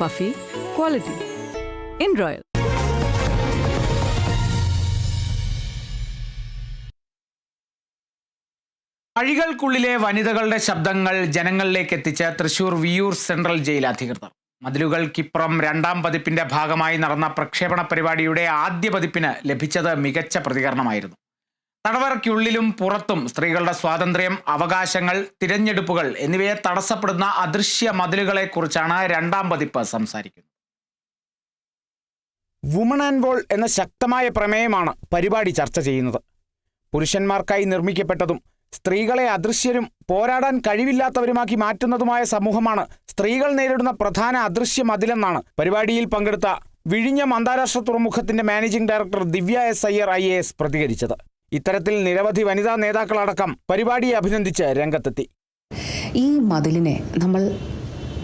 puffy, quality in royal അഴികൾക്കുള്ളിലെ വനിതകളുടെ ശബ്ദങ്ങൾ ജനങ്ങളിലേക്ക് എത്തിച്ച തൃശൂർ വിയൂർ സെൻട്രൽ ജയിൽ അധികൃതർ. മതിലുകൾക്കിപ്പുറം രണ്ടാം പതിപ്പിന്റെ ഭാഗമായി നടന്ന പ്രക്ഷേപണ പരിപാടിയുടെ ആദ്യ പതിപ്പിന് ലഭിച്ചത് മികച്ച പ്രതികരണമായിരുന്നു. തടവറയ്ക്കുള്ളിലും പുറത്തും സ്ത്രീകളുടെ സ്വാതന്ത്ര്യം അവകാശങ്ങൾ തിരഞ്ഞെടുപ്പുകൾ എന്നിവയെ തടസ്സപ്പെടുന്ന അദൃശ്യ മതിലുകളെക്കുറിച്ചാണ് രണ്ടാം പതിപ്പ് സംസാരിക്കുന്നത്. വുമൺ ആൻഡ് വോൾ എന്ന ശക്തമായ പ്രമേയമാണ് പരിപാടി ചർച്ച ചെയ്യുന്നത്. പുരുഷന്മാർക്കായി നിർമ്മിക്കപ്പെട്ടതും സ്ത്രീകളെ അദൃശ്യരും പോരാടാൻ കഴിവില്ലാത്തവരുമാക്കി മാറ്റുന്നതുമായ സമൂഹമാണ് സ്ത്രീകൾ നേരിടുന്ന പ്രധാന അദൃശ്യ മതിലെന്നാണ് പരിപാടിയിൽ പങ്കെടുത്ത വിഴിഞ്ഞം അന്താരാഷ്ട്ര തുറമുഖത്തിന്റെ managing director Divya S Iyer I പ്രതികരിച്ചത്. ഇത്തരത്തിൽ നിരവധി വനിതാ നേതാക്കളടക്കം പരിപാടിയെ അഭിനന്ദിച്ച് രംഗത്തെത്തി. ഈ മതിലിനെ നമ്മൾ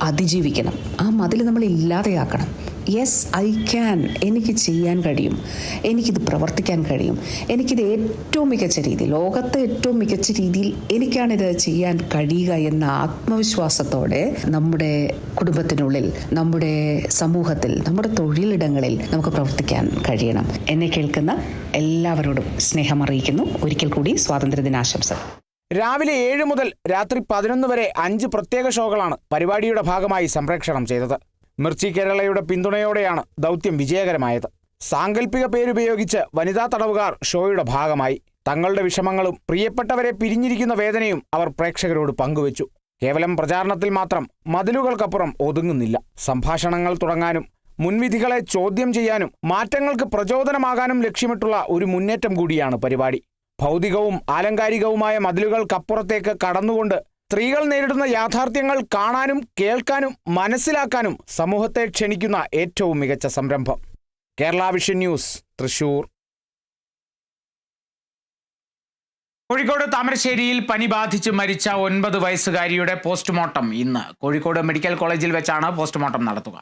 അതിജീവിക്കണം. ആ മതിൽ നമ്മൾ ഇല്ലാതെയാക്കണം. യെസ് ഐ ക്യാൻ എനിക്ക് ചെയ്യാൻ കഴിയും. എനിക്കിത് പ്രവർത്തിക്കാൻ കഴിയും. എനിക്കിത് ഏറ്റവും മികച്ച രീതിയിൽ ലോകത്തെ ഏറ്റവും മികച്ച രീതിയിൽ എനിക്കാണിത് ചെയ്യാൻ കഴിയുക എന്ന ആത്മവിശ്വാസത്തോടെ നമ്മുടെ കുടുംബത്തിനുള്ളിൽ നമ്മുടെ സമൂഹത്തിൽ നമ്മുടെ തൊഴിലിടങ്ങളിൽ നമുക്ക് പ്രവർത്തിക്കാൻ കഴിയണം. എന്നെ കേൾക്കുന്ന എല്ലാവരോടും സ്നേഹം അറിയിക്കുന്നു. ഒരിക്കൽ കൂടി സ്വാതന്ത്ര്യദിനാശംസകൾ രാവിലെ ഏഴ് മുതൽ രാത്രി പതിനൊന്ന് വരെ അഞ്ച് പ്രത്യേക ഷോകളാണ് പരിപാടിയുടെ ഭാഗമായി സംപ്രേക്ഷണം ചെയ്തത്. മിർച്ചി കേരളയുടെ പിന്തുണയോടെയാണ് ദൗത്യം വിജയകരമായത്. സാങ്കല്പിക പേരുപയോഗിച്ച് വനിതാ തടവുകാർ ഷോയുടെ ഭാഗമായി. തങ്ങളുടെ വിഷമങ്ങളും പ്രിയപ്പെട്ടവരെ പിരിഞ്ഞിരിക്കുന്ന വേദനയും അവർ പ്രേക്ഷകരോട് പങ്കുവച്ചു. കേവലം പ്രചാരണത്തിൽ മാത്രം മതിലുകൾക്കപ്പുറം ഒതുങ്ങുന്നില്ല. സംഭാഷണങ്ങൾ തുടങ്ങാനും മുൻവിധികളെ ചോദ്യം ചെയ്യാനും മാറ്റങ്ങൾക്ക് പ്രചോദനമാകാനും ലക്ഷ്യമിട്ടുള്ള ഒരു മുന്നേറ്റം കൂടിയാണ് പരിപാടി. ഭൗതികവും ആലങ്കാരികവുമായ മതിലുകൾക്കപ്പുറത്തേക്ക് കടന്നുകൊണ്ട് സ്ത്രീകൾ നേരിടുന്ന യാഥാർത്ഥ്യങ്ങൾ കാണാനും കേൾക്കാനും മനസ്സിലാക്കാനും സമൂഹത്തെ ക്ഷണിക്കുന്ന ഏറ്റവും മികച്ച സംരംഭം. Kerala vision news Thrissur. Kozhikode താമരശ്ശേരിയിൽ പനി ബാധിച്ച് മരിച്ച ഒൻപത് വയസ്സുകാരിയുടെ പോസ്റ്റ്മോർട്ടം ഇന്ന്. കോഴിക്കോട് മെഡിക്കൽ കോളേജിൽ വെച്ചാണ് പോസ്റ്റ്മോർട്ടം നടത്തുക.